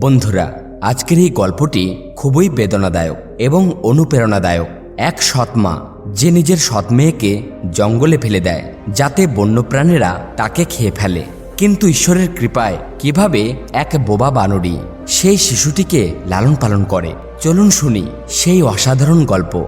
বন্ধুরা, আজকের এই গল্পটি খুবই বেদনাদায়ক এবং অনুপ্রেরণাদায়ক। এক সৎ মা, যে নিজের সৎ মেয়েকে জঙ্গলে ফেলে দেয়, যাতে বন্যপ্রাণীরা তাকে খেয়ে ফেলে। কিন্তু ঈশ্বরের কৃপায় কীভাবে এক বোবা বানরী সেই শিশুটিকে লালন পালন করে? চলুন শুনি সেই অসাধারণ গল্প।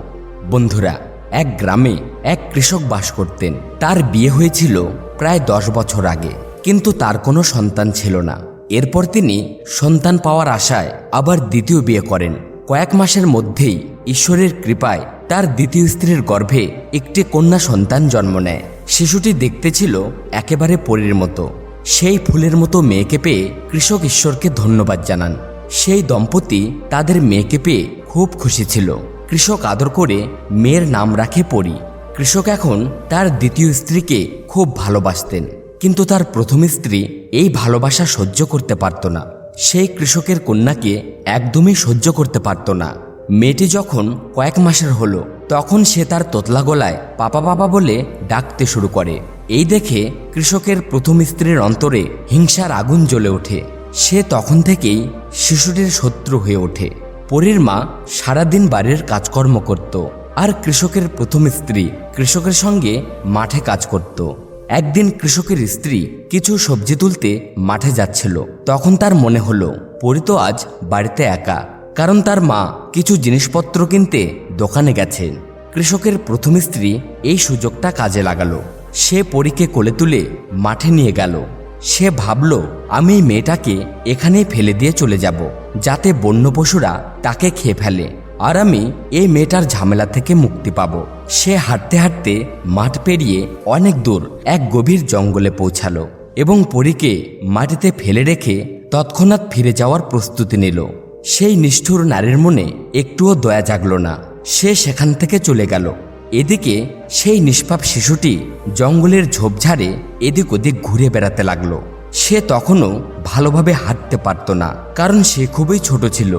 বন্ধুরা, এক গ্রামে এক কৃষক বাস করতেন। তার বিয়ে হয়েছিল প্রায় দশ বছর আগে। কিন্তু তার কোনো সন্তান ছিল না। এরপর তিনি সন্তান পাওয়ার আশায় আবার দ্বিতীয় বিয়ে করেন। কয়েক মাসের মধ্যেই ঈশ্বরের কৃপায় তার দ্বিতীয় স্ত্রীর গর্ভে একটি কন্যা সন্তান জন্ম নেয়। শিশুটি দেখতে ছিল একেবারে পরীর মতো। সেই ফুলের মতো মেয়েকে পেয়ে কৃষক ঈশ্বরকে ধন্যবাদ জানান। সেই দম্পতি তাদের মেয়েকে পেয়ে খুব খুশি ছিল। কৃষক আদর করে মেয়ের নাম রাখে পরি। কৃষক এখন তার দ্বিতীয় স্ত্রীকে খুব ভালোবাসতেন। কিন্তু তার প্রথম স্ত্রী এই ভালোবাসা সহ্য করতে পারত না। সেই কৃষকের কন্যাকে একদমই সহ্য করতে পারত না। মেয়েটি যখন কয়েক মাসের হলো, তখন সে তার তোতলা গলায় পাপা পাপা বলে ডাকতে শুরু করে। এই দেখে কৃষকের প্রথম স্ত্রীর অন্তরে হিংসার আগুন জ্বলে ওঠে। সে তখন থেকেই শিশুটির শত্রু হয়ে ওঠে। পরীর মা সারাদিন বাড়ির কাজকর্ম করত আর কৃষকের প্রথম স্ত্রী কৃষকের সঙ্গে মাঠে কাজ করত। একদিন কৃষকের স্ত্রী কিছু সবজি তুলতে মাঠে যাচ্ছিল। তখন তার মনে হলো, পরি তো আজ বাড়িতে একা, কারণ তার মা কিছু জিনিসপত্র কিনতে দোকানে গেছেন। কৃষকের প্রথম স্ত্রী এই সুযোগটা কাজে লাগালো। সে পরীকে কোলে তুলে মাঠে নিয়ে গেল। সে ভাবল, আমি মেয়েটাকে এখানেই ফেলে দিয়ে চলে যাব, যাতে বন্য পশুরা তাকে খেয়ে ফেলে। আর আমি এই মেয়েটার ঝামেলা থেকে মুক্তি পাব। সে হাঁটতে হাঁটতে মাঠ পেরিয়ে অনেক দূর এক গভীর জঙ্গলে পৌঁছালো এবং পরীকে মাটিতে ফেলে রেখে তৎক্ষণাৎ ফিরে যাওয়ার প্রস্তুতি নিল। সেই নিষ্ঠুর নারীর মনে একটুও দয়া জাগল না। সে সেখান থেকে চলে গেল। এদিকে সেই নিষ্পাপ শিশুটি জঙ্গলের ঝোপঝাড়ে এদিক ওদিক ঘুরে বেড়াতে লাগল। সে তখনও ভালোভাবে হাঁটতে পারত না, কারণ সে খুবই ছোট ছিল।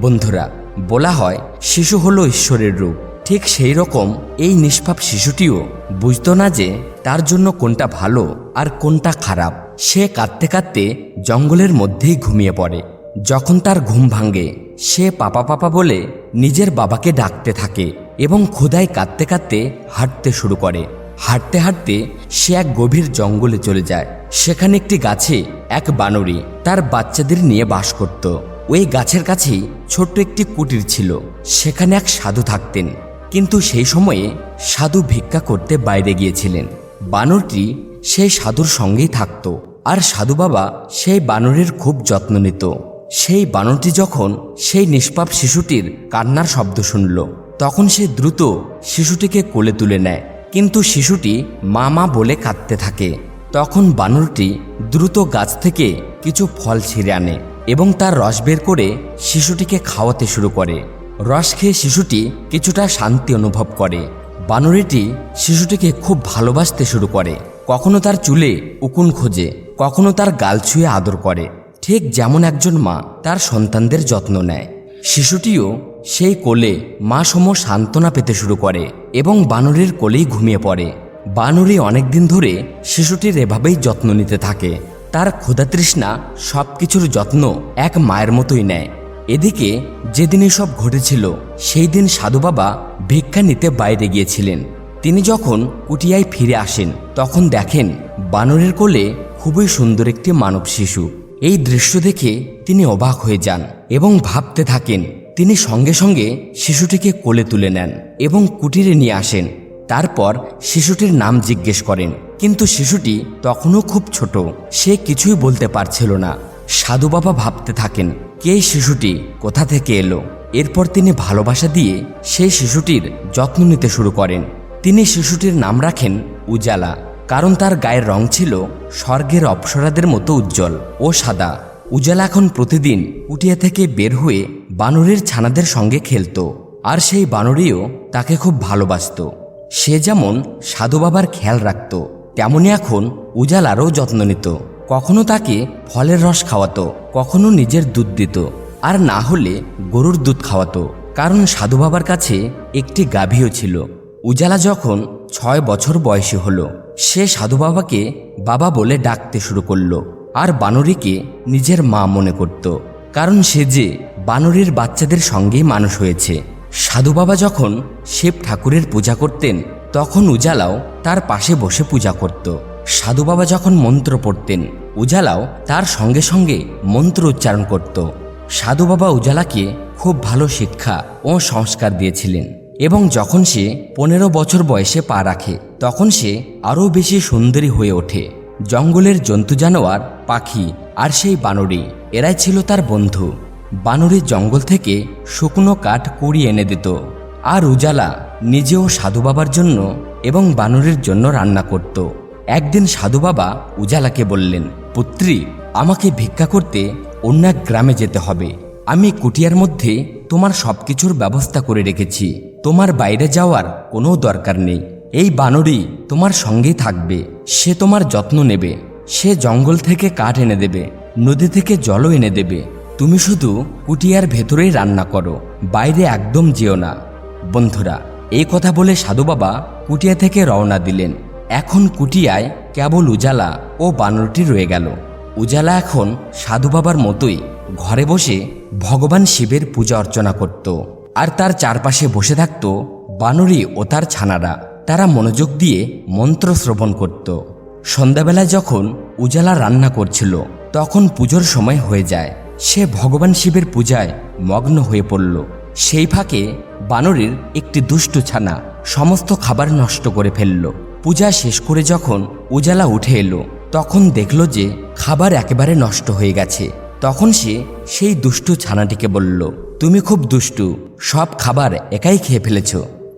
বন্ধুরা বলা হয়, শিশু হলো ঈশ্বরের রূপ। ঠিক সেই রকম এই নিষ্পাপ শিশুটিও বুঝতো না যে তার জন্য কোনটা ভালো আর কোনটা খারাপ। সে কাঁদতে কাঁদতে জঙ্গলের মধ্যেই ঘুমিয়ে পড়ে। যখন তার ঘুম ভাঙে, সে পাপা পাপা বলে নিজের বাবাকে ডাকতে থাকে এবং ক্ষুদায় কাঁদতে কাঁদতে হাঁটতে শুরু করে। হাঁটতে হাঁটতে সে এক গভীর জঙ্গলে চলে যায়। সেখানে একটি গাছে এক বানরী তার বাচ্চাদের নিয়ে বাস করত। ওই গাছের কাছেই ছোট্ট একটি কুটির ছিল। সেখানে এক সাধু থাকতেন। কিন্তু সেই সময়ে সাধু ভিক্ষা করতে বাইরে গিয়েছিলেন। বানরটি সেই সাধুর সঙ্গেই থাকত আর সাধু বাবা সেই বানরের খুব যত্ন নিত। সেই বানরটি যখন সেই নিষ্পাপ শিশুটির কান্নার শব্দ শুনল, তখন সে দ্রুত শিশুটিকে কোলে তুলে নেয়। কিন্তু শিশুটি মা মা বলে কাঁদতে থাকে। তখন বানরটি দ্রুত গাছ থেকে কিছু ফল ছিঁড়ে আনে। এবং তার রস বের করে শিশুটিকে খাওয়াতে শুরু করে। রস খেয়ে শিশুটি কিছুটা শান্তি অনুভব করে। বানরীটি শিশুটিকে খুব ভালোবাসতে শুরু করে। কখনো তার চুলে উকুন খোঁজে, কখনো তার গাল ছুঁয়ে আদর করে। ঠিক যেমন একজন মা তার সন্তানদের যত্ন নেয়। শিশুটিও সেই কোলে মা সম সান্ত্বনা পেতে শুরু করে এবং বানরের কোলেই ঘুমিয়ে পড়ে। বানরী অনেকদিন ধরে শিশুটির এভাবেই যত্ন নিতে থাকে। তার ক্ষুধাতৃষ্ণা সব কিছুর যত্ন এক মায়ের মতোই নেয়। এদিকে যেদিন সব ঘটেছিল, সেই দিন সাধু বাবা ভিক্ষা নিতে বাইরে গিয়েছিলেন। তিনি যখন কুটিয়ায় ফিরে আসেন, তখন দেখেন বানরের কোলে খুবই সুন্দর একটি মানব শিশু। এই দৃশ্য দেখে তিনি অবাক হয়ে যান এবং ভাবতে থাকেন, তিনি সঙ্গে সঙ্গে শিশুটিকে কোলে তুলে নেন এবং কুটিরে নিয়ে আসেন। তারপর শিশুটির নাম জিজ্ঞেস করেন কিন্তু শিশুটি তখনও খুব ছোট। সে কিছুই বলতে পারছিল না। সাধু বাবা ভাবতে থাকেন, কে শিশুটি, কোথা থেকে এলো? এরপর তিনি ভালোবাসা দিয়ে সেই শিশুটির যত্ন নিতে শুরু করেন। তিনি শিশুটির নাম রাখেন উজালা, কারণ তার গায়ের রং ছিল স্বর্গের অপ্সরাদের মতো উজ্জ্বল ও সাদা। উজালা এখন প্রতিদিন উটিয়া থেকে বের হয়ে বানরের ছানাদের সঙ্গে খেলতো, আর সেই বানরীও তাকে খুব ভালোবাসত। সে যেমন সাধু বাবার খেয়াল রাখত তেমনি এখন উজালারও যত্ন নিত। কখনো তাকে ফলের রস খাওয়াতো, কখনো নিজের দুধ দিত। আর না হলে গরুর দুধ খাওয়াতো। কারণ সাধু বাবার কাছে একটি গাভীও ছিল। উজালা যখন ছয় বছর বয়সী হলো, সে সাধু বাবাকে বাবা বলে ডাকতে শুরু করল আর বানরীকে নিজের মা মনে করত। কারণ সে যে বানরের বাচ্চাদের সঙ্গেই মানুষ হয়েছে। সাধু বাবা যখন শিব ঠাকুরের পূজা করতেন তখন উজালাও তার পাশে বসে পূজা করত। সাধু বাবা যখন মন্ত্র পড়তেন, উজালাও তার সঙ্গে সঙ্গে মন্ত্র উচ্চারণ করত। সাধু বাবা উজালাকে খুব ভালো শিক্ষা ও সংস্কার দিয়েছিলেন এবং যখন সে পনেরো বছর বয়সে পা রাখে, তখন সে আরও বেশি সুন্দরী হয়ে ওঠে। জঙ্গলের জন্তু জানোয়ার, পাখি আর সেই বানরি, এরাই ছিল তার বন্ধু। বানরের জঙ্গল থেকে শুকনো কাঠ কুড়িয়ে এনে দিত। আর উজালা নিজেও সাধু বাবার জন্য এবং বানরের জন্য রান্না করত। একদিন সাধু বাবা উজালাকে বললেন, পুত্রী, আমাকে ভিক্ষা করতে অন্য এক গ্রামে যেতে হবে। আমি কুটিয়ার মধ্যে তোমার সবকিছুর ব্যবস্থা করে রেখেছি। তোমার বাইরে যাওয়ার কোনো দরকার নেই। এই বানরই তোমার সঙ্গেই থাকবে। সে তোমার যত্ন নেবে। সে জঙ্গল থেকে কাঠ এনে দেবে। নদী থেকে জলও এনে দেবে। তুমি শুধু কুটিয়ার ভেতরেই রান্না করো। বাইরে একদম যেও না। বন্ধুরা, এই কথা বলে সাধু বাবা কুটিয়া থেকে রওনা দিলেন। এখন কুটিয়ায় কেবল উজালা ও বানরটি রয়ে গেল। উজালা এখন সাধু বাবার মতোই ঘরে বসে ভগবান শিবের পূজা অর্চনা করত। আর তার চারপাশে বসে থাকত বানরি ও তার ছানারা। তারা মনোযোগ দিয়ে মন্ত্র শ্রবণ করত। সন্ধ্যাবেলায় যখন উজালা রান্না করছিল, তখন পুজোর সময় হয়ে যায়। সে ভগবান শিবের পূজায় মগ্ন হয়ে পড়ল। সেই ফাঁকে বানরের একটি দুষ্ট ছানা সমস্ত খাবার নষ্ট করে ফেলল। পূজা শেষ করে যখন উজালা উঠে এলো, তখন দেখল যে খাবার একেবারে নষ্ট হয়ে গেছে। তখন সে সেই দুষ্টু ছানাটিকে বলল, তুমি খুব দুষ্টু, সব খাবার একাই খেয়ে ফেলেছ।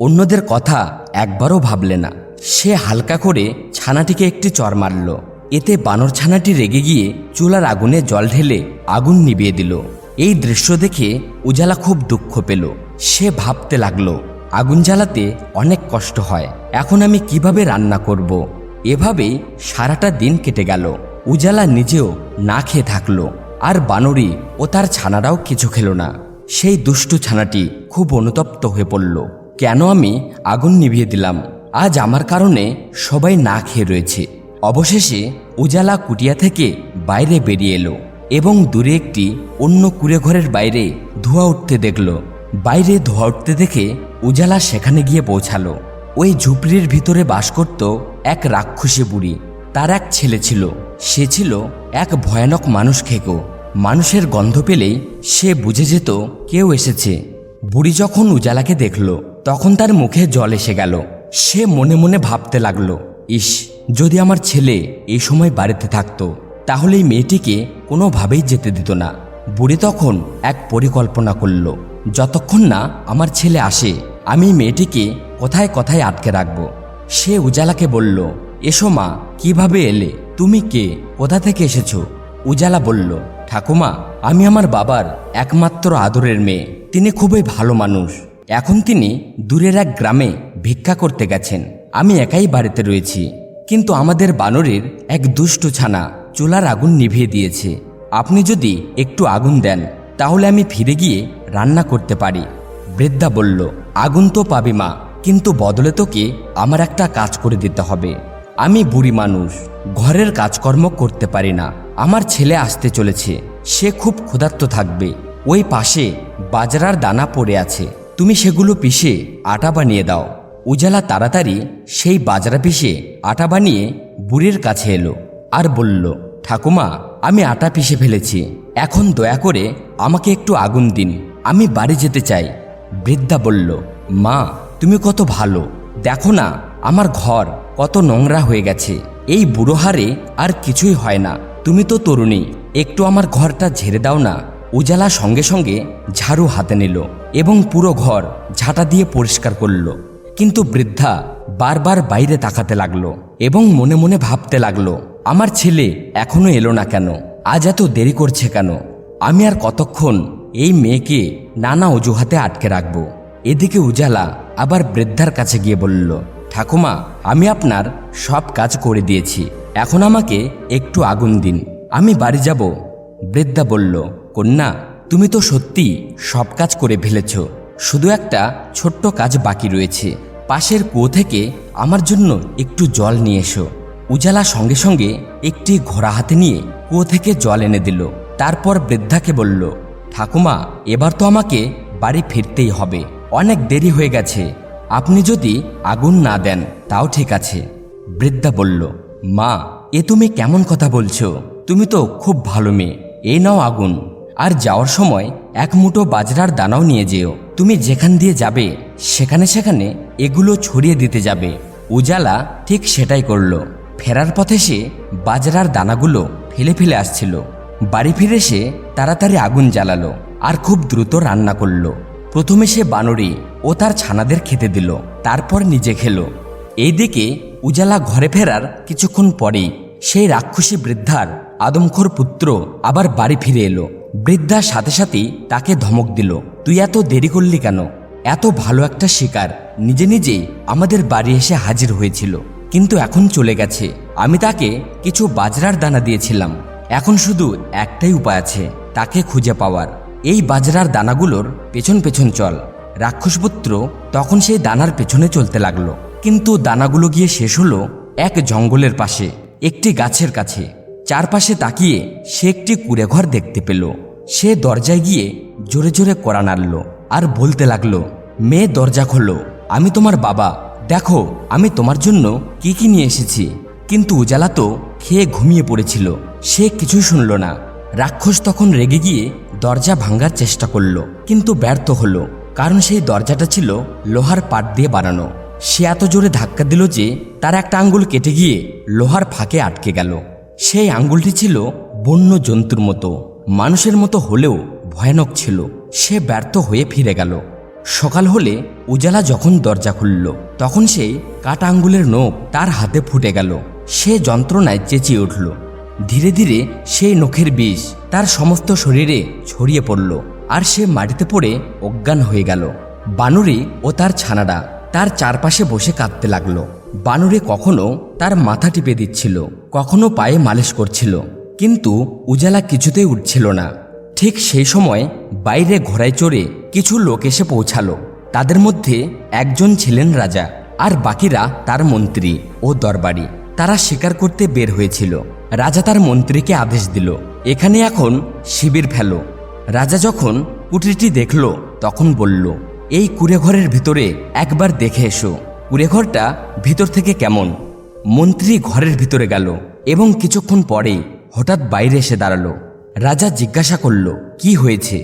অন্যদের কথা একবারও ভাবলে না। সে হালকা করে ছানাটিকে একটি চর মারল। এতে বানর ছানাটি রেগে গিয়ে চুলার আগুনে জল ঢেলে আগুন নিভিয়ে দিল। এই দৃশ্য দেখে উজালা খুব দুঃখ পেল। সে ভাবতে লাগল, আগুন জ্বালাতে অনেক কষ্ট হয়, এখন আমি কীভাবে রান্না করব। এভাবেই সারাটা দিন কেটে গেল। উজালা নিজেও না খেয়ে থাকল, আর বানরি ও তার ছানারাও কিছু খেলো না। সেই দুষ্টু ছানাটি খুব অনুতপ্ত হয়ে পড়ল। কেন আমি আগুন নিভিয়ে দিলাম? আজ আমার কারণে সবাই না খেয়ে রয়েছে। অবশেষে উজালা কুটিয়া থেকে বাইরে বেরিয়ে এলো এবং দূরে একটি অন্য কুড়ে ঘরের বাইরে ধোঁয়া উঠতে দেখল। বাইরে উঠতে দেখে উজালা সেখানে গিয়ে পৌঁছালো। ওই ঝুপড়ির ভিতরে বাস করত এক রাক্ষসী বুড়ি। তার এক ছেলে ছিল। সে ছিল এক ভয়ানক মানুষ খেকো। মানুষের গন্ধ পেলেই সে বুঝে যেত কেউ এসেছে। বুড়ি যখন উজালাকে দেখল, তখন তার মুখে জল এসে গেল। সে মনে মনে ভাবতে লাগল, ইস, যদি আমার ছেলে এই সময় বাড়িতে থাকতো, তাহলে এই মেয়েটিকে কোনোভাবেই যেতে দিত না। বুড়ি তখন এক পরিকল্পনা করল। যতক্ষণ না আমার ছেলে আসে, আমি মেয়েটিকে কোথায় কোথায় আটকে রাখব। সে উজালাকে বলল, এসো মা, কীভাবে এলে? তুমি কে? কোথা থেকে এসেছ? উজালা বলল, ঠাকুমা, আমি আমার বাবার একমাত্র আদরের মেয়ে। তিনি খুবই ভালো মানুষ। এখন তিনি দূরের এক গ্রামে ভিক্ষা করতে গেছেন। আমি একাই বাড়িতে রয়েছি। কিন্তু আমাদের বানরের এক দুষ্ট ছানা চুলার আগুন নিভিয়ে দিয়েছে। আপনি যদি একটু আগুন দেন, তাহলে আমি ফিরে গিয়ে রান্না করতে পারি। বৃদ্ধা বলল আগুন তো পাবি মা, কিন্তু বদলে তোকে আমার একটা কাজ করে দিতে হবে। আমি বুড়ি মানুষ, ঘরের কাজকর্ম করতে পারি না। আমার ছেলে আসতে চলেছে, সে খুব ক্ষুধার্ত থাকবে। ওই পাশে বাজরার দানা পড়ে আছে। তুমি সেগুলো পিষে আটা বানিয়ে দাও। উজালা তাড়াতাড়ি সেই বাজরা পিষে আটা বানিয়ে বুড়ির কাছে এলো আর বলল, ঠাকুমা, আমি আটা পিষে ফেলেছি। এখন দয়া করে আমাকে একটু আগুন দিন। আমি বাড়ি যেতে চাই। বৃদ্ধা বলল, মা, তুমি কত ভালো। দেখো না, আমার ঘর কত নোংরা হয়ে গেছে। এই বুড়ো হারে আর কিছুই হয় না। তুমি তো তরুণী, একটু আমার ঘরটা ঝেড়ে দাও না। উজালা সঙ্গে সঙ্গে ঝাড়ু হাতে নিল এবং পুরো ঘর ঝাঁটা দিয়ে পরিষ্কার করল। কিন্তু বৃদ্ধা বারবার বাইরে তাকাতে লাগল এবং মনে মনে ভাবতে লাগল, আমার ছেলে এখনও এলো না কেন? আজ এত দেরি করছে কেন? আমি আর কতক্ষণ এই মেয়েকে নানা অজুহাতে আটকে রাখব। এদিকে উজালা আবার বৃদ্ধার কাছে গিয়ে বলল, ঠাকুমা, আমি আপনার সব কাজ করে দিয়েছি। এখন আমাকে একটু আগুন দিন। আমি বাড়ি যাব। বৃদ্ধা বলল, কন্যা, তুমি তো সত্যি সব কাজ করে ফেলেছ। শুধু একটা ছোট্ট কাজ বাকি রয়েছে। পাশের কুয়ো থেকে আমার জন্য একটু জল নিয়ে এসো। উজালা সঙ্গে সঙ্গে একটি ঘোড়া হাতে নিয়ে কুয়ো থেকে জল এনে দিল। তারপর বৃদ্ধাকে বলল ঠাকুমা, এবার তো আমাকে বাড়ি ফিরতেই হবে। অনেক দেরি হয়ে গেছে। আপনি যদি আগুন না দেন, তাও ঠিক আছে। বৃদ্ধা বলল, মা, এ তুমি কেমন কথা বলছো? তুমি তো খুব ভালো মেয়ে। এই নাও আগুন। আর যাওয়ার সময় এক মুঠো বাজরার দানাও নিয়ে যেও। তুমি যেখান দিয়ে যাবে, সেখানে সেখানে এগুলো ছড়িয়ে দিতে যাবে। উজালা ঠিক সেটাই করল। ফেরার পথে সে বাজরার দানাগুলো ফেলে ফেলে আসছিল। বাড়ি ফিরে সে তাড়াতাড়ি আগুন জ্বালালো আর খুব দ্রুত রান্না করল। প্রথমে সে বানরি ও তার ছানাদের খেতে দিল, তারপর নিজে খেলো। এইদিকে উজালা ঘরে ফেরার কিছুক্ষণ পরেই সেই রাক্ষসী বৃদ্ধার আদমখোর পুত্র আবার বাড়ি ফিরে এলো। বৃদ্ধা সাথে সাথেই তাকে ধমক দিল, তুই এত দেরি করলি কেন? এত ভালো একটা শিকার। নিজে নিজেই আমাদের বাড়ি এসে হাজির হয়েছিল, কিন্তু এখন চলে গেছে। আমি তাকে কিছু বাজরার দানা দিয়েছিলাম। এখন শুধু একটাই উপায় আছে, তাকে খুঁজে পাওয়ার। এই বাজরার দানাগুলোর পেছন পেছন চল। রাক্ষসপুত্র তখন সেই দানার পেছনে চলতে লাগল। কিন্তু দানাগুলো গিয়ে শেষ হলো এক জঙ্গলের পাশে, একটি গাছের কাছে। চারপাশে তাকিয়ে সে একটি কুড়েঘর দেখতে পেল। সে দরজায় গিয়ে জোরে জোরে কড়া নাড়ল আর বলতে লাগল, মেয়ে, দরজা খোলো। আমি তোমার বাবা। দেখো, আমি তোমার জন্য কি কি নিয়ে এসেছি। কিন্তু উজালা তো খেয়ে ঘুমিয়ে পড়েছিল। সে কিছুই শুনল না। রাক্ষস তখন রেগে গিয়ে দরজা ভাঙার চেষ্টা করল, কিন্তু ব্যর্থ হলো, কারণ সেই দরজাটা ছিল লোহার পাট দিয়ে বানানো। সে এত জোরে ধাক্কা দিল যে তার একটা আঙ্গুল কেটে গিয়ে লোহার ফাঁকে আটকে গেল। সেই আঙ্গুলটি ছিল বন্য জন্তুর মতো, মানুষের মতো হলেও ভয়ানক ছিল। সে ব্যর্থ হয়ে ফিরে গেল। সকাল হলে উজালা যখন দরজা খুলল, তখন সেই কাটা আঙ্গুলের নোখ তার হাতে ফুটে গেল। সে যন্ত্রণায় চেঁচিয়ে উঠল। ধীরে ধীরে সেই নখের বিষ তার সমস্ত শরীরে ছড়িয়ে পড়ল আর সে মাটিতে পড়ে অজ্ঞান হয়ে গেল। বানুরি ও তার ছানারা তার চারপাশে বসে কাঁদতে লাগল। বানরে কখনো তার মাথা টিপে দিচ্ছিল, কখনো পায়ে মালিশ করছিল, কিন্তু উজালা কিছুতেই উঠছিল না। ঠিক সেই সময় বাইরে ঘোড়ায় চড়ে কিছু লোক এসে পৌঁছালো। তাদের মধ্যে একজন ছিলেন রাজা আর বাকিরা তার মন্ত্রী ও দরবারি। তারা শিকার করতে বের হয়েছিল। রাজা তার মন্ত্রীকে আদেশ দিল, এখানে এখন শিবির ফেলো। রাজা যখন কুটিরটি দেখল, তখন বলল, এই কুড়েঘরের ভিতরে একবার দেখে এসো, কুড়েঘরটা ভিতর থেকে কেমন? মন্ত্রী ঘরের ভিতরে গেল এবং কিছুক্ষণ পরে হঠাৎ বাইরে এসে দাঁড়াল। রাজা জিজ্ঞাসা করল, কি হয়েছে?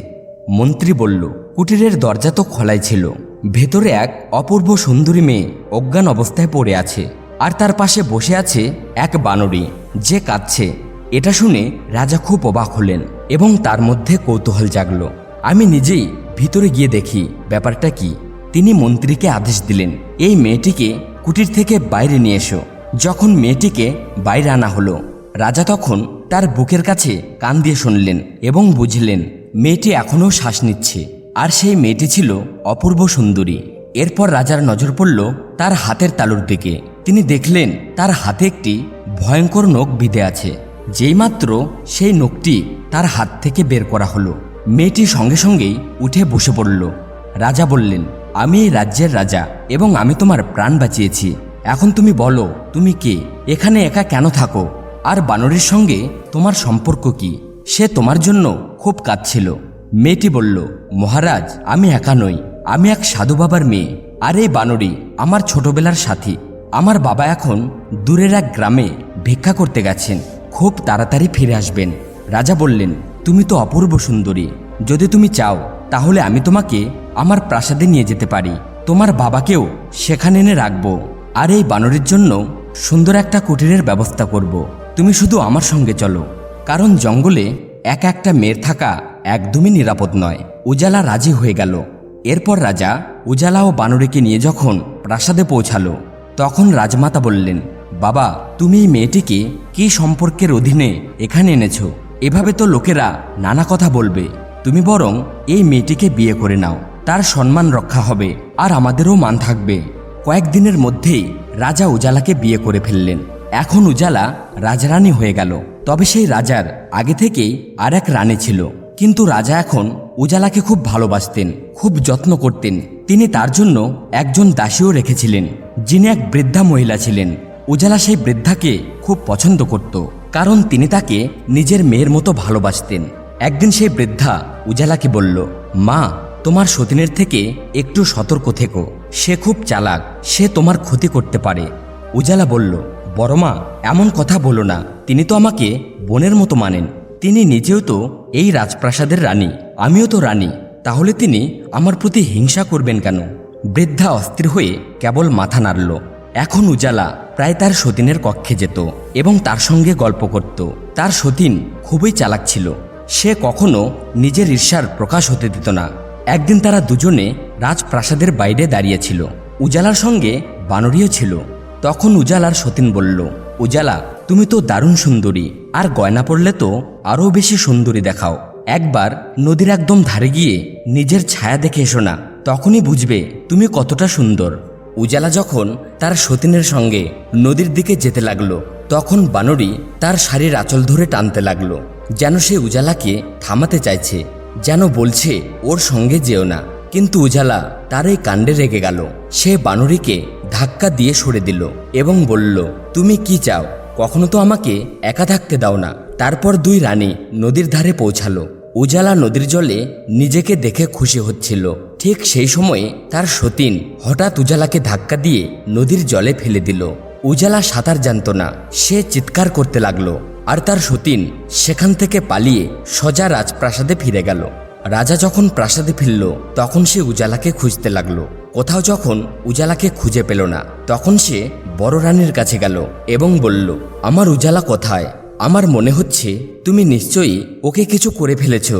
মন্ত্রী বলল, কুটিরের দরজা তো খোলাই ছিল, ভেতরে এক অপূর্ব সুন্দরী মেয়ে অজ্ঞান অবস্থায় পড়ে আছে। আর তার পাশে বসে আছে এক বানরী। যে কাঁদছে। এটা শুনে রাজা খুব অবাক হলেন এবং তার মধ্যে কৌতূহল জাগল। আমি নিজেই ভিতরে গিয়ে দেখি, ব্যাপারটা কি? তিনি মন্ত্রীকে আদেশ দিলেন, এই মেয়েটিকে কুটির থেকে বাইরে নিয়ে এসো। যখন মেয়েটিকে বাইরে আনা হলো, রাজা তখন তার বুকের কাছে কান দিয়ে শুনলেন এবং বুঝলেন, মেয়েটি এখনও শ্বাস নিচ্ছে। আর সেই মেয়েটি ছিল অপূর্ব সুন্দরী। এরপর রাজার নজর পড়ল তার হাতের তালুর দিকে। তিনি দেখলেন তার হাতে একটি ভয়ঙ্কর নখ বিঁধে আছে। যেইমাত্র সেই নখটি তার হাত থেকে বের করা হলো। মেয়েটি সঙ্গে সঙ্গেই উঠে বসে পড়ল। রাজা বললেন, আমি এই রাজ্যের রাজা এবং আমি তোমার প্রাণ বাঁচিয়েছি। এখন তুমি বলো, তুমি কে? এখানে একা কেন থাকো? আর বানরের সঙ্গে তোমার সম্পর্ক কি? সে তোমার জন্য খুব কাঁদছিল। মেয়েটি বলল, মহারাজ, আমি একা নই। আমি এক সাধু বাবার মেয়ে। আর এই বানরী আমার ছোটবেলার সাথী। আমার বাবা এখন দূরের এক গ্রামে ভিক্ষা করতে গেছেন। খুব তাড়াতাড়ি ফিরে আসবেন। রাজা বললেন, তুমি তো অপূর্ব সুন্দরী। যদি তুমি চাও, তাহলে আমি তোমাকে আমার প্রাসাদে নিয়ে যেতে পারি। তোমার বাবাকেও সেখানে এনে রাখব। আর এই বানরের জন্য সুন্দর একটা কুটিরের ব্যবস্থা করব। তুমি শুধু আমার সঙ্গে চলো। কারণ জঙ্গলে এক একটা মেয়ের থাকা একদমই নিরাপদ নয়। উজালা রাজি হয়ে গেল। এরপর রাজা উজালা ও বানরীকে নিয়ে যখন প্রাসাদে পৌঁছালো তখন রাজমাতা বললেন, বাবা, তুমি এই মেয়েটিকে কি সম্পর্কের অধীনে এখানে এনেছো? এভাবে তো লোকেরা নানা কথা বলবে। তুমি বরং এই মেয়েটিকে বিয়ে করে নাও। তার সম্মান রক্ষা হবে আর আমাদেরও মান থাকবে। কয়েকদিনের মধ্যেই রাজা উজালাকে বিয়ে করে ফেললেন। এখন উজালা রাজরানী হয়ে গেল। তবে সেই রাজার আগে থেকেই আর এক রানী ছিল। কিন্তু রাজা এখন উজালাকে খুব ভালোবাসতেন, খুব যত্ন করতেন। তিনি তার জন্য একজন দাসীও রেখেছিলেন, যিনি এক বৃদ্ধা মহিলা ছিলেন। উজালা সেই বৃদ্ধাকে খুব পছন্দ করত, কারণ তিনি তাকে নিজের মেয়ের মতো ভালোবাসতেন। একদিন সেই বৃদ্ধা উজালাকে বলল, মা, তোমার সতীনের থেকে একটু সতর্ক থেকো, সে খুব চালাক, সে তোমার ক্ষতি করতে পারে। উজালা বলল বড় মা এমন কথা বলো না, তিনি তো আমাকে বোনের মতো মানেন। তিনি নিজেও তো এই রাজপ্রাসাদের রানী, আমিও তো রানী, তাহলে তিনি আমার প্রতি হিংসা করবেন কেন? বৃদ্ধা অস্থির হয়ে কেবল মাথা নাড়ল। এখন উজালা প্রায় তার সতীনের কক্ষে যেত এবং তার সঙ্গে গল্প করত। তার সতীন খুবই চালাক ছিল। সে কখনো নিজের ঈর্ষার প্রকাশ হতে দিত না। একদিন তারা দুজনে রাজপ্রাসাদের বাইরে দাঁড়িয়েছিল উজালার সঙ্গে বানরীয় ছিল। তখন উজালার সতীন বলল উজালা, তুমি তো দারুণ সুন্দরী। আর গয়না পরলে তো আরও বেশি সুন্দরী দেখাও। একবার নদীর একদম ধারে গিয়ে নিজের ছায়া দেখে এসো না, তখনই বুঝবে তুমি কতটা সুন্দর। উজালা যখন তার সতীনের সঙ্গে নদীর দিকে যেতে লাগল, তখন বানরী তার শাড়ির আঁচল ধরে টানতে লাগল, যেন সে উজালাকে থামাতে চাইছে, যেন বলছে, ওর সঙ্গে যেও না। কিন্তু উজালা তার এই কাণ্ডে রেগে গেল। সে বানরীকে ধাক্কা দিয়ে সরে দিল এবং বলল, তুমি কি চাও? কখনো তো আমাকে একা থাকতে দাও না। তারপর দুই রানী নদীর ধারে পৌঁছালো। উজালা নদীর জলে নিজেকে দেখে খুশি হচ্ছিল। ঠিক সেই সময়ে তার সতীন হঠাৎ উজালাকে ধাক্কা দিয়ে নদীর জলে ফেলে দিল। উজালা সাঁতার জানত না, সে চিৎকার করতে লাগল। আর তার সতীন সেখান থেকে পালিয়ে সজা রাজপ্রাসাদে ফিরে গেল। রাজা যখন প্রাসাদে ফিরল, তখন সে উজালাকে খুঁজতে লাগল। কোথাও যখন উজালাকে খুঁজে পেল না, তখন সে বড় রানীর কাছে গেল এবং বলল, আমার উজালা কোথায়? আমার মনে হচ্ছে তুমি নিশ্চয়ই ওকে কিছু করে ফেলেছ।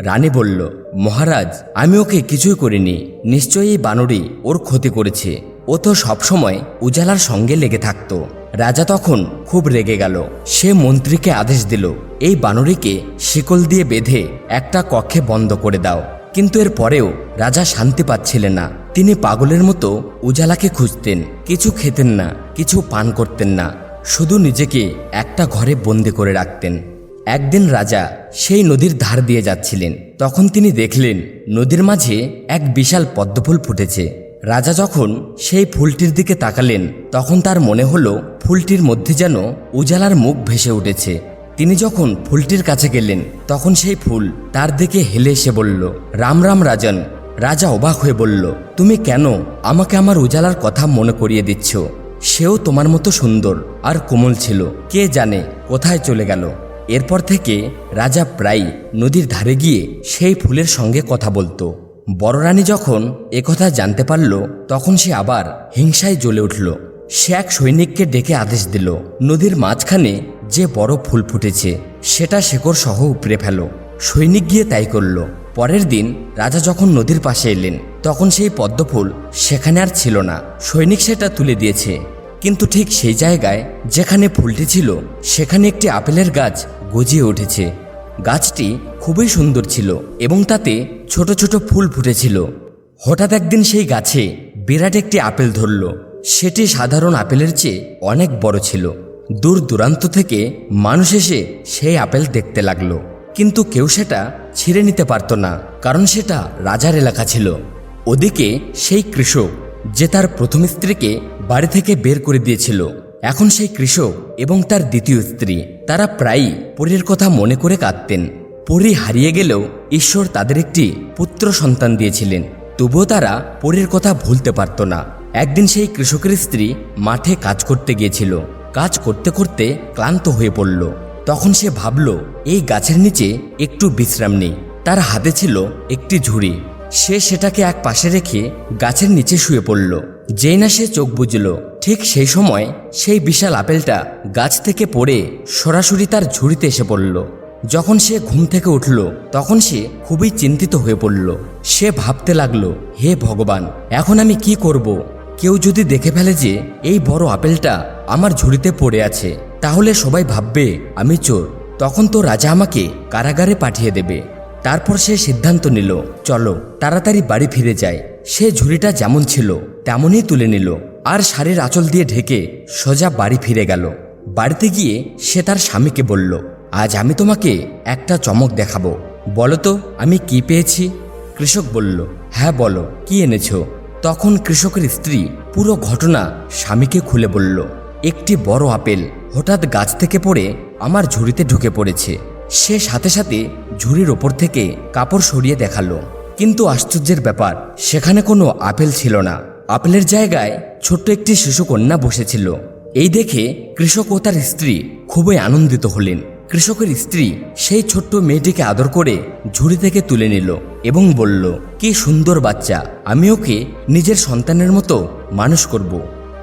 রানী বলল, মহারাজ, আমি ওকে কিছুই করিনি। নিশ্চয়ই এই বানরই ওর ক্ষতি করেছে। ও তো সবসময় উজালার সঙ্গে লেগে থাকতো। রাজা তখন খুব রেগে গেল। সে মন্ত্রীকে আদেশ দিল, এই বানরীকে শিকল দিয়ে বেঁধে একটা কক্ষে বন্ধ করে দাও। কিন্তু এর পরেও রাজা শান্তি পাচ্ছিলেন না। তিনি পাগলের মতো উজালাকে খুঁজতেন, কিছু খেতেন না, কিছু পান করতেন না, শুধু নিজেকে একটা ঘরে বন্দি করে রাখতেন। একদিন রাজা সেই নদীর ধার দিয়ে যাচ্ছিলেন। তখন তিনি দেখলেন, নদীর মাঝে এক বিশাল পদ্মফুল ফুটেছে। রাজা যখন সেই ফুলটির দিকে তাকালেন, তখন তার মনে হলো ফুলটির মধ্যে যেন উজালার মুখ ভেসে উঠেছে। তিনি যখন ফুলটির কাছে গেলেন, তখন সেই ফুল তার দিকে হেলে এসে বলল, রাম রাম রাজন। রাজা অবাক হয়ে বলল, তুমি কেন আমাকে আমার উজালার কথা মনে করিয়ে দিচ্ছ? সেও তোমার মতো সুন্দর আর কোমল ছিল। কে জানে কোথায় চলে গেল? এরপর থেকে রাজা প্রায় নদীর ধারে গিয়ে সেই ফুলের সঙ্গে কথা বলতো। বড় রানী যখন একথা জানতে পারল, তখন সে আবার হিংসায় জ্বলে উঠল। সে এক সৈনিককে ডেকে আদেশ দিল, নদীর মাঝখানে যে বড় ফুল ফুটেছে, সেটা শেকড় সহ উপড়ে ফেল। সৈনিক গিয়ে তাই করল। পরের দিন রাজা যখন নদীর পাশে এলেন, তখন সেই পদ্মফুল সেখানে আর ছিল না। সৈনিক সেটা তুলে দিয়েছে। কিন্তু ঠিক সেই জায়গায় যেখানে ফুলটি ছিল, সেখানে একটি আপেলের গাছ গজিয়ে উঠেছে। গাছটি খুবই সুন্দর ছিল এবং তাতে ছোট ছোট ফুল ফুটেছিল। হঠাৎ একদিন সেই গাছে বিরাট একটি আপেল ধরল। সেটি সাধারণ আপেলের চেয়ে অনেক বড় ছিল। দূর দূরান্ত থেকে মানুষ এসে সেই আপেল দেখতে লাগল। কিন্তু কেউ সেটা ছিঁড়ে নিতে পারত না, কারণ সেটা রাজার এলাকা ছিল। ওদিকে সেই কৃষক, যে তার প্রথম স্ত্রীকে বাড়ি থেকে বের করে দিয়েছিল, এখন সেই কৃষক এবং তার দ্বিতীয় স্ত্রী। তারা প্রায়ই পরীর কথা মনে করে কাঁদতেন। পরী হারিয়ে গেলেও ঈশ্বর তাদের একটি পুত্র সন্তান দিয়েছিলেন। তবুও তারা পরীর কথা ভুলতে পারত না। একদিন সেই কৃষকের স্ত্রী মাঠে কাজ করতে গিয়েছিল। কাজ করতে করতে ক্লান্ত হয়ে পড়ল। তখন সে ভাবল, এই গাছের নিচে একটু বিশ্রাম নেই। তার হাতে ছিল একটি ঝুড়ি। সে সেটাকে এক পাশে রেখে গাছের নিচে শুয়ে পড়ল। যেই না সে চোখ বুঝল ঠিক সেই সময় সেই বিশাল আপেলটা গাছ থেকে পড়ে সরাসরি তার ঝুড়িতে এসে পড়ল। যখন সে ঘুম থেকে উঠল, তখন সে খুবই চিন্তিত হয়ে পড়ল। সে ভাবতে লাগল, হে ভগবান, এখন আমি কি করব? কেউ যদি দেখে ফেলে যে এই বড় আপেলটা আমার ঝুড়িতে পড়ে আছে, তাহলে সবাই ভাববে, আমি চোর। তখন তো রাজা আমাকে কারাগারে পাঠিয়ে দেবে। তারপর সে সিদ্ধান্ত নিল, চলো, তাড়াতাড়ি বাড়ি ফিরে যায় সে ঝুড়িটা যেমন ছিল, তেমনই তুলে নিল। আর শাড়ির আঁচল দিয়ে ঢেকে সোজা বাড়ি ফিরে গেল। বাড়িতে গিয়ে সে তার স্বামীকে বলল, আজ আমি তোমাকে একটা চমক দেখাবো। বলো তো, আমি কি পেয়েছি? কৃষক বলল হ্যাঁ বলো, কি এনেছ? তখন কৃষকের স্ত্রী পুরো ঘটনা স্বামীকে খুলে বলল, একটি বড় আপেল হঠাৎ গাছ থেকে পড়ে আমার ঝুড়িতে ঢুকে পড়েছে। সে সাথে সাথে ঝুড়ির ওপর থেকে কাপড় সরিয়ে দেখাল। কিন্তু আশ্চর্যের ব্যাপার, সেখানে কোনো আপেল ছিল না। আপেলের জায়গায় ছোট্ট একটি শিশুকন্যা বসেছিল। এই দেখে কৃষক ও তার স্ত্রী খুবই আনন্দিত হলেন। কৃষকের স্ত্রী সেই ছোট্ট মেয়েটিকে আদর করে ঝুড়ি থেকে তুলে নিল এবং বলল, কি সুন্দর বাচ্চা, আমি ওকে নিজের সন্তানের মতো মানুষ করব।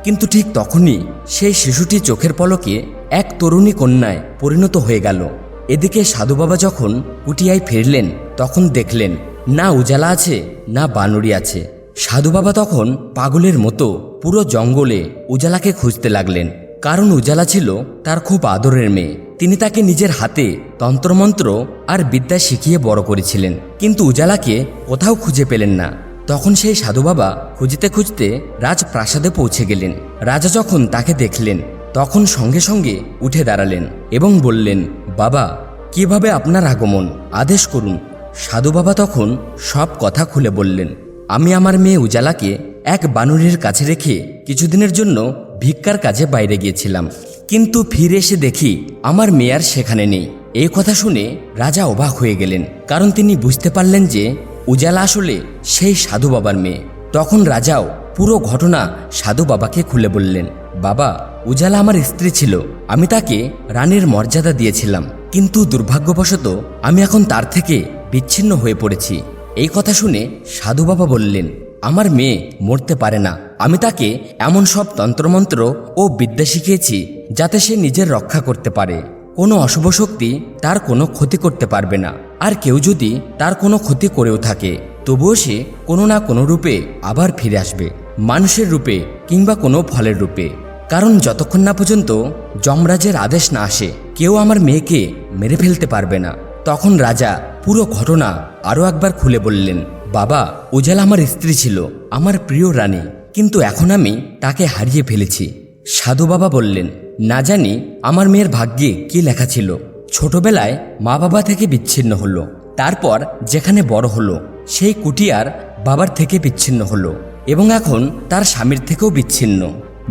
কিন্তু ঠিক তখনই সেই শিশুটি চোখের পলকে এক তরুণী কন্যায় পরিণত হয়ে গেল। এদিকে সাধু বাবা যখন কুটিয়ায় ফিরলেন, তখন দেখলেন, না উজালা আছে, না বানরি আছে। সাধু বাবা তখন পাগলের মতো পুরো জঙ্গলে উজালাকে খুঁজতে লাগলেন। কারণ উজালা ছিল তার খুব আদরের মেয়ে। তিনি তাকে নিজের হাতে তন্ত্রমন্ত্র আর বিদ্যা শিখিয়ে বড় করেছিলেন। কিন্তু উজালাকে কোথাও খুঁজে পেলেন না। তখন সেই সাধু বাবা খুঁজতে খুঁজতে রাজপ্রাসাদে পৌঁছে গেলেন। রাজা যখন তাকে দেখলেন, তখন সঙ্গে সঙ্গে উঠে দাঁড়ালেন এবং বললেন, বাবা, কীভাবে আপনার আগমন? আদেশ করুন। সাধু বাবা তখন সব কথা খুলে বললেন। আমি আমার মেয়ে উজালাকে এক বানুরের কাছে রেখে কিছুদিনের জন্য ভিক্ষার কাজে বাইরে গিয়েছিলাম। কিন্তু ফিরে এসে দেখি আমার মেয়ে আর সেখানে নেই। এই কথা শুনে রাজা অবাক হয়ে গেলেন, কারণ তিনি বুঝতে পারলেন যে উজালা আসলে সেই সাধু বাবার মেয়ে। তখন রাজাও পুরো ঘটনা সাধু বাবাকে খুলে বললেন, বাবা, উজালা আমার স্ত্রী ছিল। আমি তাকে রানীর মর্যাদা দিয়েছিলাম। কিন্তু দুর্ভাগ্যবশত আমি এখন তার থেকে বিচ্ছিন্ন হয়ে পড়েছি। এই কথা শুনে সাধু বাবা বললেন, আমার মেয়ে মরতে পারে না। আমি তাকে এমন সব তন্ত্রমন্ত্র ও বিদ্যা শিখিয়েছি যাতে সে নিজের রক্ষা করতে পারে। কোনো অশুভ শক্তি তার কোনো ক্ষতি করতে পারবে না। আর কেউ যদি তার কোনো ক্ষতি করেও থাকে, তবুও সে কোনো না কোনো রূপে আবার ফিরে আসবে। মানুষের রূপে কিংবা কোনো ফলের রূপে। কারণ যতক্ষণ না পর্যন্ত যমরাজের আদেশ না আসে, কেউ আমার মেয়েকে মেরে ফেলতে পারবে না। তখন রাজা পুরো ঘটনা আরও একবার খুলে বললেন, বাবা, উজালা আমার স্ত্রী ছিল, আমার প্রিয় রানী। কিন্তু এখন আমি তাকে হারিয়ে ফেলেছি। সাধু বাবা বললেন, না জানি আমার মেয়ের ভাগ্যে কি লেখা ছিল। ছোটবেলায় মা বাবা থেকে বিচ্ছিন্ন হলো, তারপর যেখানে বড় হলো, সেই কুটিয়ার বাবার থেকে বিচ্ছিন্ন হলো এবং এখন তার স্বামীর থেকেও বিচ্ছিন্ন।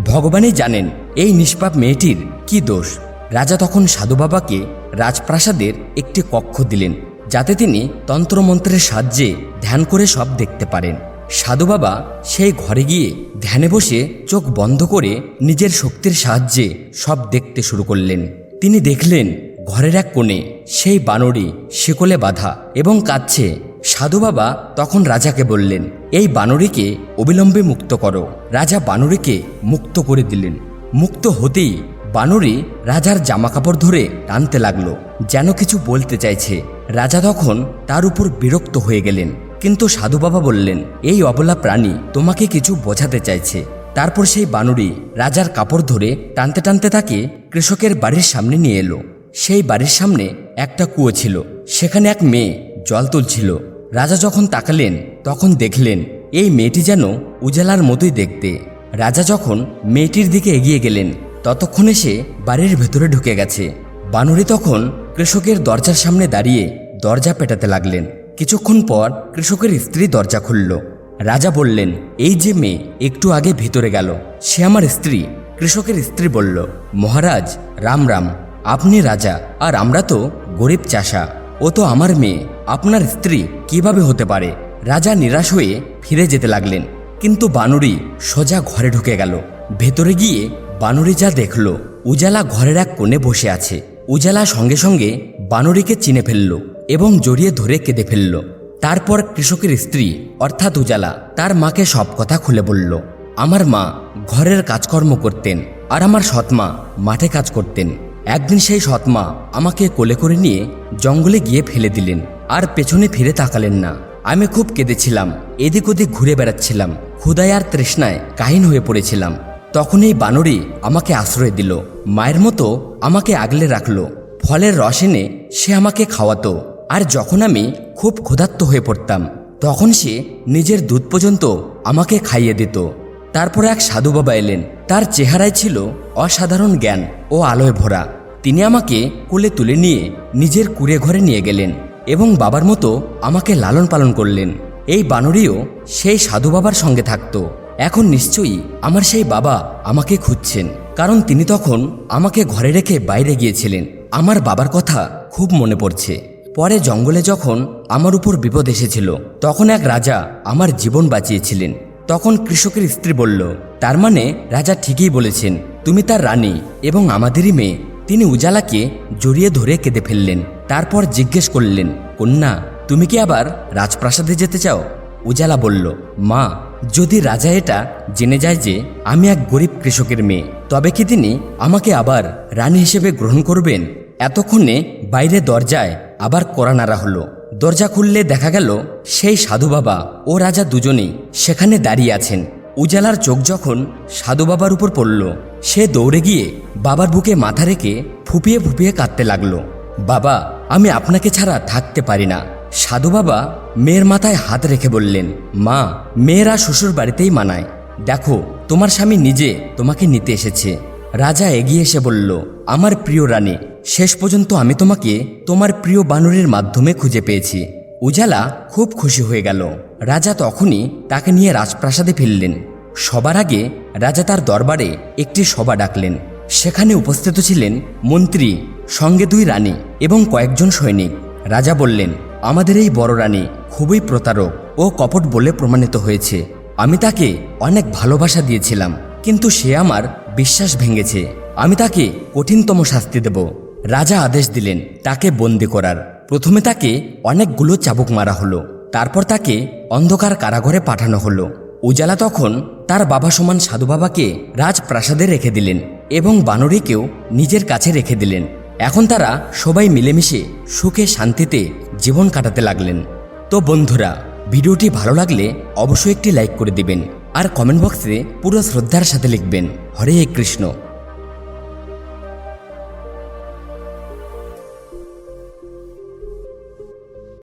ভগবানই জানেন এই নিষ্পাপ মেয়েটির কি দোষ। রাজা তখন সাধু বাবাকে রাজপ্রাসাদের একটি কক্ষ দিলেন যাতে তিনি তন্ত্রমন্ত্রের সাহায্যে ধ্যান করে সব দেখতে পারেন। সাধু বাবা সেই ঘরে গিয়ে ধ্যানে বসে চোখ বন্ধ করে নিজের শক্তির সাহায্যে সব দেখতে শুরু করলেন। তিনি দেখলেন ঘরের এক কোণে সেই বানরী শিকলে বাঁধা এবং কাঁদছে। সাধু বাবা তখন রাজাকে বললেন, এই বানরীকে অবিলম্বে মুক্ত করো। রাজা বানরীকে মুক্ত করে দিলেন। মুক্ত হতেই বানরী রাজার জামাকাপড় ধরে টানতে লাগল, যেন কিছু বলতে চাইছে। রাজা তখন তার উপর বিরক্ত হয়ে গেলেন। কিন্তু সাধু বাবা বললেন, এই অবলা প্রাণী তোমাকে কিছু বোঝাতে চাইছে। তারপর সেই বানরী রাজার কাপড় ধরে টানতে টানতে তাকে কৃষকের বাড়ির সামনে নিয়ে এলো। সেই বাড়ির সামনে একটা কুয়ো ছিল, সেখানে এক মেয়ে জল তুলছিল। রাজা যখন তাকালেন, তখন দেখলেন, এই মেয়েটি যেন উজালার মতোই দেখতে। রাজা যখন মেয়েটির দিকে এগিয়ে গেলেন ততক্ষণে সে বাড়ির ভেতরে ঢুকে গেছে। বানরী তখন কৃষকের দরজার সামনে দাঁড়িয়ে দরজা পেটাতে লাগলেন। কিছুক্ষণ পর কৃষকের স্ত্রী দরজা খুলল। রাজা বললেন, এই যে মেয়ে, একটু আগে ভিতরে গেল। সে আমার স্ত্রী। কৃষকের স্ত্রী বলল, মহারাজ, রাম রাম, আপনি রাজা, আর আমরা তো গরিব চাষা। ও তো আমার মেয়ে, আপনার স্ত্রী কীভাবে হতে পারে? রাজা নিরাশ হয়ে ফিরে যেতে লাগলেন। কিন্তু বানরী সোজা ঘরে ঢুকে গেল। ভেতরে গিয়ে বানরী যা দেখল, উজালা ঘরের এক কোণে বসে আছে। উজালা সঙ্গে সঙ্গে বানরীকে চিনে ফেলল এবং জড়িয়ে ধরে কেঁদে ফেলল। তারপর কৃষকের স্ত্রী, অর্থাৎ উজালা, তার মাকে সব কথা খুলে বলল, আমার মা ঘরের কাজকর্ম করতেন আর আমার সৎমা মাঠে কাজ করতেন। একদিন সেই সৎমা আমাকে কোলে করে নিয়ে জঙ্গলে গিয়ে ফেলে দিলেন আর পেছনে ফিরে তাকালেন না। আমি খুব কেঁদেছিলাম, এদিক ওদিক ঘুরে বেড়াচ্ছিলাম ক্ষুদায় আর তৃষ্ণায় কাহিন হয়ে পড়েছিলাম। তখন এই বানরী আমাকে আশ্রয় দিল। মায়ের মতো আমাকে আগলে রাখল। ফলের রস এনে সে আমাকে খাওয়াতো। আর যখন আমি খুব ক্ষুধার্ত হয়ে পড়তাম, তখন সে নিজের দুধ পর্যন্ত আমাকে খাইয়ে দিত। তারপর এক সাধু বাবা এলেন। তার চেহারায় ছিল অসাধারণ জ্ঞান ও আলোয় ভরা। তিনি আমাকে কোলে তুলে নিয়ে নিজের কুড়ে ঘরে নিয়ে গেলেন এবং বাবার মতো আমাকে লালন পালন করলেন। এই বানরীও সেই সাধু বাবার সঙ্গে থাকতো। এখন নিশ্চয়ই আমার সেই বাবা আমাকে খুঁজছেন, কারণ তিনি তখন আমাকে ঘরে রেখে বাইরে গিয়েছিলেন। আমার বাবার কথা খুব মনে পড়ছে। পরে জঙ্গলে যখন আমার উপর বিপদ এসেছিল, তখন এক রাজা আমার জীবন বাঁচিয়েছিলেন। তখন কৃষকের স্ত্রী বলল, তার মানে রাজা ঠিকই বলেছেন, তুমি তার রানী এবং আমাদেরই মেয়ে। তিনি উজালাকে জড়িয়ে ধরে কেঁদে ফেললেন, তারপর জিজ্ঞেস করলেন, কন্যা, তুমি কি আবার রাজপ্রাসাদে যেতে চাও? উজালা বলল, মা যদি রাজা এটা জেনে যায় যে আমি এক গরিব কৃষকের মেয়ে, তবে কি তিনি আমাকে আবার রানী হিসেবে গ্রহণ করবেন? এতক্ষণে বাইরে দরজায় আবার কড়া নাড়া হলো। দরজা খুললে দেখা গেল সেই সাধু বাবা ও রাজা দুজনেই সেখানে দাঁড়িয়ে আছেন। উজালার চোখ যখন সাধু বাবার উপর পড়ল, সে দৌড়ে গিয়ে বাবার বুকে মাথা রেখে ফুপিয়ে ফুপিয়ে কাঁদতে লাগল। বাবা, আমি আপনাকে ছাড়া থাকতে পারি না। সাধু বাবা মেয়ের মাথায় হাত রেখে বললেন, মা, মেয়েরা শ্বশুর বাড়িতেই মানায়। দেখো, তোমার স্বামী নিজে তোমাকে নিতে এসেছে। রাজা এগিয়ে এসে বলল, আমার প্রিয় রানী, শেষ পর্যন্ত আমি তোমাকে তোমার প্রিয় বানরের মাধ্যমে খুঁজে পেয়েছি। উজালা খুব খুশি হয়ে গেল। রাজা তখনই তাকে নিয়ে রাজপ্রাসাদে ফিরলেন। সবার আগে রাজা তার দরবারে একটি সভা ডাকলেন। সেখানে উপস্থিত ছিলেন মন্ত্রী, সঙ্গে দুই রানী এবং কয়েকজন সৈনিক। রাজা বললেন আমাদের এই বড় রানী খুবই প্রতারক ও কপট বলে প্রমাণিত হয়েছে। আমি তাকে অনেক ভালোবাসা দিয়েছিলাম, কিন্তু সে আমার বিশ্বাস ভেঙেছে। আমি তাকে কঠিনতম শাস্তি দেব। রাজা আদেশ দিলেন তাকে বন্দি করার। প্রথমে তাকে অনেকগুলো চাবুক মারা হলো, তারপর তাকে অন্ধকার কারাগারে পাঠানো হলো। উজালা তখন তার বাবা সমান সাধু বাবাকে রাজপ্রাসাদে রেখে দিলেন এবং বানরীকেও নিজের কাছে রেখে দিলেন। এখন তারা সবাই মিলেমিশে সুখে শান্তিতে জীবন কাটাতে লাগলেন। তো বন্ধুরা, ভিডিওটি ভালো লাগলে অবশ্যই একটি লাইক করে দিবেন আর কমেন্ট বক্সে পুরো শ্রদ্ধার সাথে লিখবেন, হরে কৃষ্ণ।